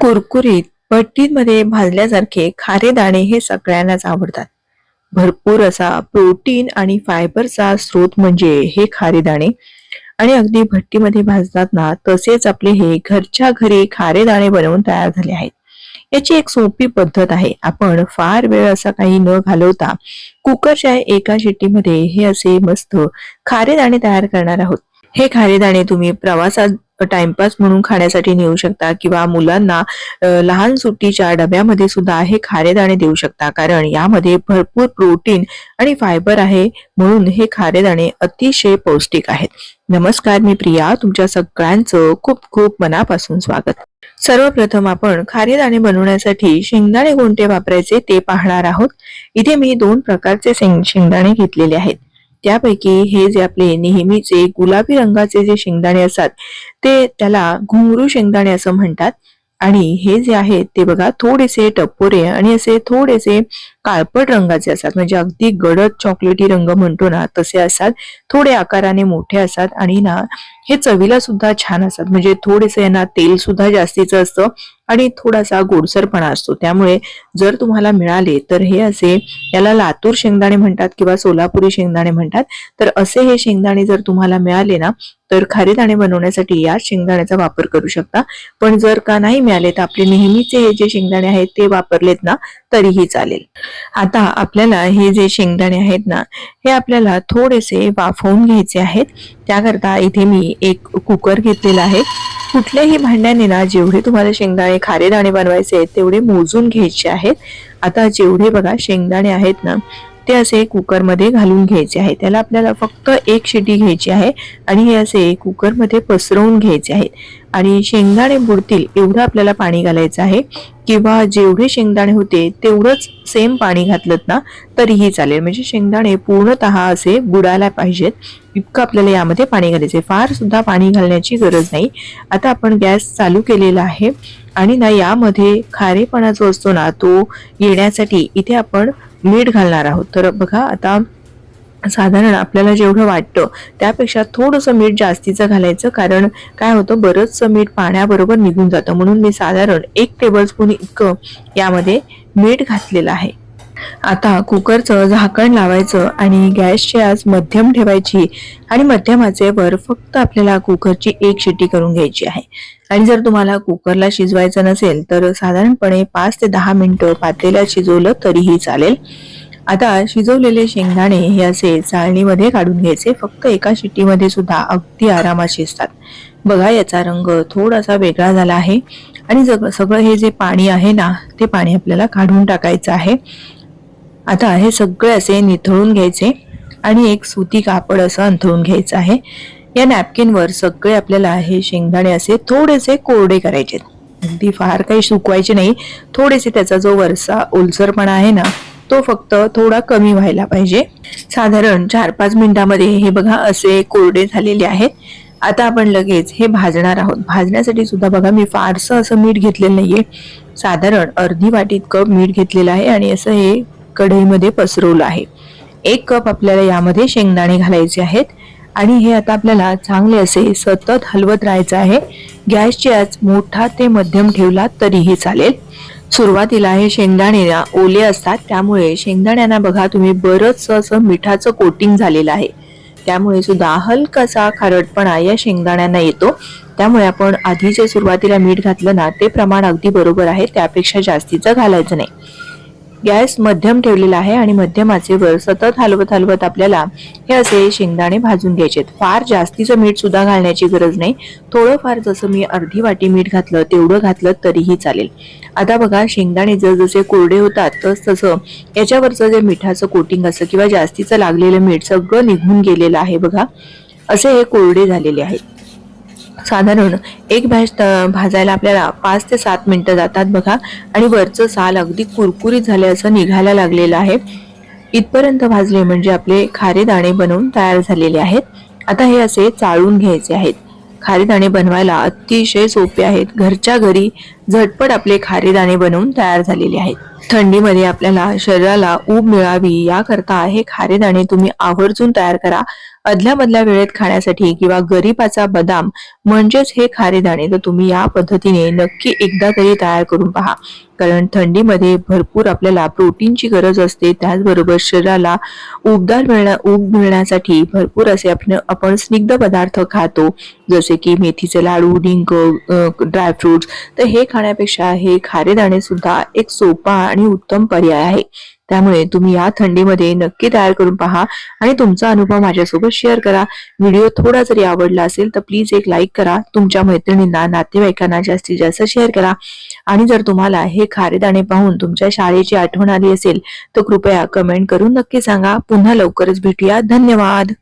कुरकुरीत भट्टीमध्ये भाजल्यासारखे खारे दाणे हे सगळ्यांनाच आवडतात. भरपूर असा प्रोटीन आणि फायबरचा स्रोत म्हणजे हे खारे दाणे. आणि अगदी भट्टीमध्ये भाजतात ना तसेच आपले हे घरच्या घरी खारे दाणे बनवून तयार झाले आहेत. याची एक सोपी पद्धत आहे. आपण फार वेळ असा काही न घालवता कुकरच्या एका शिट्टीमध्ये हे असे मस्त खारे दाणे तयार करणार आहोत. हे खारेदाणे तुम्ही प्रवासात टाइमपास म्हणून खाण्यासाठी नेऊ शकता किंवा मुलांना लहान सुट्टीच्या डब्यामध्ये सुद्धा हे खारेदाणे देऊ शकता. कारण यामध्ये भरपूर प्रोटीन आणि फायबर आहे म्हणून हे खारेदाणे अतिशय पौष्टिक आहेत. नमस्कार मी प्रिया. तुमच्या सगळ्यांचं खूप खूप मनापासून स्वागत. सर्वप्रथम आपण खारेदाणे बनवण्यासाठी शेंगदाणे कोणते वापरायचे ते पाहणार आहोत. इथे मी दोन प्रकारचे शेंग शेंगदाणे घेतलेले आहेत. त्यापैकी हे जे आपले नेहमीचे गुलाबी रंगाचे जे शेंगदाणे असतात ते त्याला घुंगरू शेंगदाणे असं म्हणतात. आणि हे जे आहेत ते बघा थोडेसे टपोरे आणि असे थोडेसे काळपट रंगाचे असतात. म्हणजे अगदी गडद चॉकलेटी रंग म्हणतो ना तसे असतात. थोडे आकाराने मोठे असतात आणि ना हे चवीला सुद्धा छान असतात. म्हणजे थोडेसे यांना तेल सुद्धा जास्तीचं असतं आणि थोडासा गोडसरपणा असतो. त्यामुळे जर तुम्हाला मिळाले तर हे असे याला लातूर शेंगदाणे म्हणतात किंवा सोलापुरी शेंगदाणे म्हणतात. तर असे हे शेंगदाणे जर तुम्हाला मिळाले ना तर खारे दाणे बनवण्यासाठी या शेंगदाण्याचा वापर करू शकता. पण जर का नाही मिळाले तर आपले नेहमीचे हे जे शेंगदाणे आहेत ते वापरलेत ना तरीही चालेल. आता आपल्याला हे जे शेंगदाणे आहेत ना हे आपल्याला थोडेसे वाफवून घ्यायचे आहेत. त्याकरता इथे मी एक कुकर घेतलेला आहे. कुठल्याही भांड्याने ना जेवढे तुम्हाला शेंगदाणे खारे दाणे बनवायचे आहेत तेवढे मोजून घ्यायचे आहेत. आता जेवढे बघा शेंगदाणे आहेत ना ते असे कुकरमध्ये घालून घ्यायचे आहे त्याला आपल्याला फक्त एक शिटी घ्यायची आहे आणि हे असे कुकरमध्ये पसरवून घ्यायचे आहेत. आणि शेंगदाणे बुडतील एवढं आपल्याला पाणी घालायचं आहे. किंवा जेवढे शेंगदाणे होते तेवढंच सेम पाणी घातलं ना तरीही चालेल. म्हणजे शेंगदाणे पूर्णतः असे बुडायला पाहिजेत. इतकं आपल्याला यामध्ये पाणी घालायचे फार सुद्धा पाणी घालण्याची गरज नाही. आता आपण गॅस चालू केलेला आहे. आणि ना यामध्ये खारेपणा जो असतो ना तो येण्यासाठी इथे आपण मीठ घालणार आहोत. तर बघा आता साधारण आपल्याला जेवढं वाटतं त्यापेक्षा थोडंसं मीठ जास्तीचं घालायचं कारण काय होतं बरंचसं मीठ पाण्याबरोबर निघून जातं. म्हणून मी साधारण एक टेबलस्पून इतकं यामध्ये मीठ घातलेलं आहे. आता कुकरचं झाकण लावायचं आणि गॅसची आज मध्यम ठेवायची आणि मध्यमाचे वर फक्त आपल्याला कुकरची एक शिट्टी करून घ्यायची आहे. आणि जर तुम्हाला कुकरला शिजवायचं नसेल तर साधारणपणे पाच ते दहा मिनिटं पातेल्यात शिजवलं तरीही चालेल. आता शिजवलेले शेंगदाणे हे असे चाळणीमध्ये काढून घ्यायचे. फक्त एका शिट्टीमध्ये सुद्धा अगदी आरामात शिजतात. बघा याचा रंग थोडासा वेगळा झाला आहे. आणि जग- सगळं हे जे पाणी आहे ना ते पाणी आपल्याला काढून टाकायचं आहे. आता हे सगळे असे निथळून घ्यायचे आणि एक सुती कापड असं अंथळून घ्यायचं आहे. या नॅपकिनवर सगळे आपल्याला हे शेंगदाणे असे थोडेसे कोरडे करायचे अगदी फार काही सुकवायचे नाही. थोडेसे त्याचा जो वरसा ओलसरपणा आहे ना तो फक्त थोडा कमी व्हायला पाहिजे. साधारण चार पाच मिनिटामध्ये हे बघा असे कोरडे झालेले आहेत. आता आपण लगेच हे भाजणार आहोत. भाजण्यासाठी सुद्धा बघा मी फारसं असं मीठ घेतलेलं नाहीये. साधारण अर्धी वाटी इतकं मीठ घेतलेलं आहे आणि असं हे कढईमध्ये पसरवलं आहे. एक कप आपल्याला यामध्ये शेंगदाणे घालायचे आहेत. आणि हे आता आपल्याला चांगले असे सतत हलवत राहायचं आहे. गॅसची आज मोठा ते मध्यम ठेवला तरीही चालेल. सुरुवातीला हे शेंगदाणे ओले असतात. त्यामुळे शेंगदाण्यांना बघा तुम्ही बरंच असं मिठाचं कोटिंग झालेलं आहे. त्यामुळे सुद्धा हलकासा खारटपणा या शेंगदाण्यांना येतो. त्यामुळे आपण आधी जे सुरुवातीला मीठ घातलं ना ते प्रमाण अगदी बरोबर आहे. त्यापेक्षा जास्तीचं घालायचं नाही. गॅस मध्यम ठेवलेला आहे आणि मध्यम आचेवर सतत हलवत हलवत आपल्याला हे असे शेंगदाणे भाजून घ्यायचे फार जास्तीचं मीठ सुद्धा घालण्याची गरज नाही. थोडंफार जसं मी अर्धी वाटी मीठ घातलं तेवढं घातलं तरीही चालेल. आता बघा शेंगदाणे जसजसे कोरडे होतात तस तसं याच्यावरचं जे मिठाचं कोटिंग असं किंवा जास्तीचं लागलेलं मीठ सगळं निघून गेलेलं आहे बघा. असे हे कोरडे झालेले आहेत. साधारण एक भॅज भाजायला आपल्याला पाच ते सात मिनटं जातात बघा. आणि वरचं साल अगदी कुरकुरीत झाले असं निघायला लागलेलं आहे. इथपर्यंत भाजले म्हणजे आपले खारे दाणे बनवून तयार झालेले आहेत. आता हे असे चाळून घ्यायचे आहेत. खारे दाणे बनवायला अतिशय सोपे आहेत. घरच्या घरी झटपट आपले खारे दाणे बनवून तयार झालेले आहेत. थंडीमध्ये आपल्याला शरीराला ऊब मिळावी याकरता हे खारे दाणे तुम्ही आवर्जून तयार करा. अदल्या मधल्या वेळेत खाण्यासाठी किंवा गरीबाचा बदाम म्हणजेच हे खारे दाणे तर तुम्ही या पद्धतीने नक्की एकदा तरी तयार करून पहा. कारण थंडीमध्ये भरपूर आपल्याला प्रोटीनची गरज असते. त्याचबरोबर शरीराला उबदार मिळण्या ऊब मिळण्यासाठी भरपूर असे आपण आपण स्निग्ध पदार्थ खातो. जसे की मेथीचे लाडू डिंक ड्रायफ्रुट्स तर हे खाण्यापेक्षा हे खारे दाणे सुद्धा एक सोपा आणि उत्तम पर्याय आहे. त्यामुळे तुम्ही या थंडीमध्ये नक्की तयार करून पहा आणि तुमचा अनुभव माझ्यासोबत शेअर करा. व्हिडिओ थोडा जरी आवडला असेल तर प्लीज एक लाईक करा. तुमच्या मैत्रिणींना नातेवाईकांना जास्तीत जास्त शेअर करा. आणि जर तुम्हाला हे खारे दाणे पाहून तुमच्या शाळेची आठवण आली असेल तर कृपया कमेंट करून नक्की सांगा. पुन्हा लवकरच भेटूया. धन्यवाद.